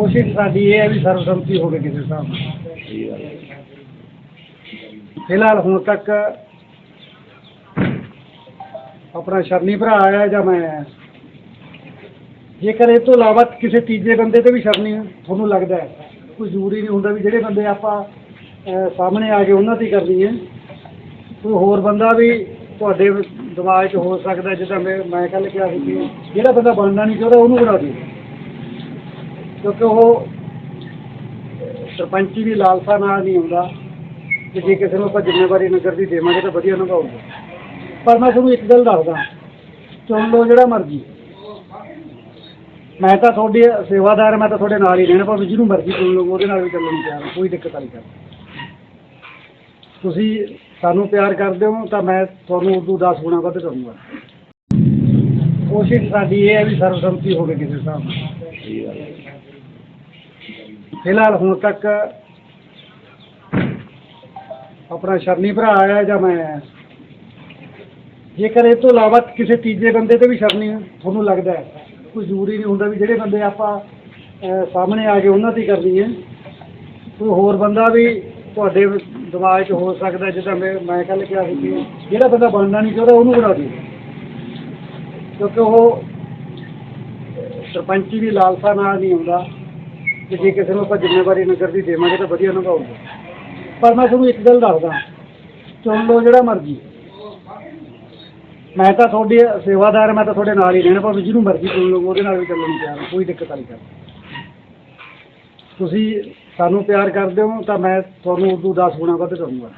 ਕੋਸ਼ਿਸ਼ ਸਾਡੀ ਇਹ ਹੈ ਵੀ ਸਰਵਸੰਮਤੀ ਹੋਵੇ ਕਿਸੇ ਹਿਸਾਬ ਨਾਲ। ਫਿਲਹਾਲ ਹੁਣ ਤੱਕ ਆਪਣਾ ਸ਼ਰਨੀ ਭਰਾ ਆਇਆ ਜਾਂ ਮੈਂ ਆਇਆ ਜੇਕਰ ਇਹ ਤੋਂ ਇਲਾਵਾ ਕਿਸੇ ਤੀਜੇ ਬੰਦੇ ਤੇ ਵੀ ਸ਼ਰਨੀ ਤੁਹਾਨੂੰ ਲੱਗਦਾ ਹੈ? ਕੋਈ ਜ਼ਰੂਰੀ ਨਹੀਂ ਹੁੰਦਾ ਵੀ ਜਿਹੜੇ ਬੰਦੇ ਆਪਾਂ ਅਹ, ਸਾਹਮਣੇ ਆ ਗਏ ਉਹਨਾਂ ਤੇ ਹੀ ਕਰਨੀ ਹੈ। ਕੋਈ ਹੋਰ ਬੰਦਾ ਵੀ ਤੁਹਾਡੇ ਦਿਮਾਗ 'ਚ ਹੋ ਸਕਦਾ ਜਿੱਦਾਂ ਮੈਂ ਮੈਂ ਕੱਲ ਕਿਹਾ ਸੀ ਕਿ ਜਿਹੜਾ ਬੰਦਾ ਬਣਨਾ ਨਹੀਂ ਚਾਹੁੰਦਾ ਉਹਨੂੰ ਬਣਾ ਦਿਓ। ਕਿਉਂਕਿ ਉਹ ਸਰਪੰਚੀ ਦੀ ਲਾਲਸਾ ਨਾਲ ਨਹੀਂ ਆਉਂਦਾ ਕਿ ਜੇ ਕਿਸੇ ਨੂੰ ਆਪਾਂ ਜ਼ਿੰਮੇਵਾਰੀ ਨਗਰ ਦੀ ਦੇਵਾਂਗੇ ਤਾਂ ਵਧੀਆ ਨਿਭਾਊਗਾ। ਪਰ ਮੈਂ ਤੁਹਾਨੂੰ ਇੱਕ ਗੱਲ ਦੱਸਦਾ। ਚੁਣ ਲਓ ਜਿਹੜਾ ਮਰਜ਼ੀ। ਮੈਂ ਤਾਂ ਤੁਹਾਡੇ ਸੇਵਾਦਾਰ, ਮੈਂ ਤਾਂ ਤੁਹਾਡੇ ਨਾਲ ਹੀ ਰਹਿਣਾ ਭਾਵੇਂ ਜਿਹਨੂੰ ਮਰਜ਼ੀ ਚੁਣ ਲਓ, ਉਹਦੇ ਨਾਲ ਵੀ ਚੱਲਣ ਨੂੰ ਤਿਆਰ ਕੋਈ ਦਿੱਕਤ ਨਹੀਂ। ਕਰ ਤੁਸੀਂ ਸਾਨੂੰ ਪਿਆਰ ਕਰਦੇ ਹੋ, ਤਾਂ ਮੈਂ ਤੁਹਾਨੂੰ ਉਦੋਂ 10 ਗੁਣਾ ਵੱਧ ਕਰੂੰਗਾ। ਕੋਸ਼ਿਸ਼ ਸਾਡੀ ਇਹ ਹੈ ਵੀ ਸਰਵਸੰਮਤੀ ਹੋਵੇ ਕਿਸੇ ਹਿਸਾਬ ਨਾਲ। ਫਿਲਹਾਲ ਹੁਣ ਤੱਕ ਆਪਣਾ ਸ਼ਰਨੀ ਭਰਾ ਆਇਆ ਜਾਂ ਮੈਂ ਆਇਆ ਜੇਕਰ ਇਹ ਤੋਂ ਇਲਾਵਾ ਕਿਸੇ ਤੀਜੇ ਬੰਦੇ ਤੇ ਵੀ ਸ਼ਰਨੀ ਤੁਹਾਨੂੰ ਲੱਗਦਾ ਹੈ, ਕੋਈ ਜ਼ਰੂਰੀ ਨਹੀਂ ਹੁੰਦਾ ਵੀ ਜਿਹੜੇ ਬੰਦੇ ਆਪਾਂ ਸਾਹਮਣੇ ਆ ਗਏ ਉਹਨਾਂ ਦੀ ਹੀ ਕਰਨੀ ਹੈ ਕੋਈ ਹੋਰ ਬੰਦਾ ਵੀ ਤੁਹਾਡੇ ਦਿਮਾਗ 'ਚ ਹੋ ਸਕਦਾ ਜਿੱਦਾਂ ਮੈਂ ਮੈਂ ਕੱਲ ਕਿਹਾ ਸੀ ਕਿ ਜਿਹੜਾ ਬੰਦਾ ਬਣਨਾ ਨਹੀਂ ਚਾਹੁੰਦਾ ਉਹਨੂੰ ਬਣਾ ਦਿਓ। ਕਿਉਂਕਿ ਉਹ ਸਰਪੰਚੀ ਦੀ ਲਾਲਸਾ ਨਾਲ ਨਹੀਂ ਆਉਂਦਾ। ਕਿ ਜੇ ਕਿਸੇ ਨੂੰ ਆਪਾਂ ਜ਼ਿੰਮੇਵਾਰੀ ਨਗਰ ਦੀ ਦੇਵਾਂਗੇ ਤਾਂ ਵਧੀਆ ਨਿਭਾਊਗਾ ਪਰ ਮੈਂ ਤੁਹਾਨੂੰ ਇੱਕ ਗੱਲ ਦੱਸਦਾ ਚੁਣ ਲਓ ਜਿਹੜਾ ਮਰਜ਼ੀ। ਮੈਂ ਤਾਂ ਤੁਹਾਡੀ ਸੇਵਾਦਾਰ ਮੈਂ ਤਾਂ ਤੁਹਾਡੇ ਨਾਲ ਹੀ ਰਹਿਣਾ ਭਾਵੇਂ ਜਿਹਨੂੰ ਮਰਜ਼ੀ ਚੁਣ ਲਓ ਉਹਦੇ ਨਾਲ ਵੀ ਚੱਲਣ ਨੂੰ ਤਿਆਰ ਹਾਂ, ਕੋਈ ਦਿੱਕਤ ਵਾਲੀ ਗੱਲ ਨਹੀਂ। ਤੁਸੀਂ ਸਾਨੂੰ ਪਿਆਰ ਕਰਦੇ ਹੋ ਤਾਂ ਮੈਂ ਤੁਹਾਨੂੰ ਉਦੋਂ 10 ਗੁਣਾ ਵੱਧ ਕਰੂੰਗਾ।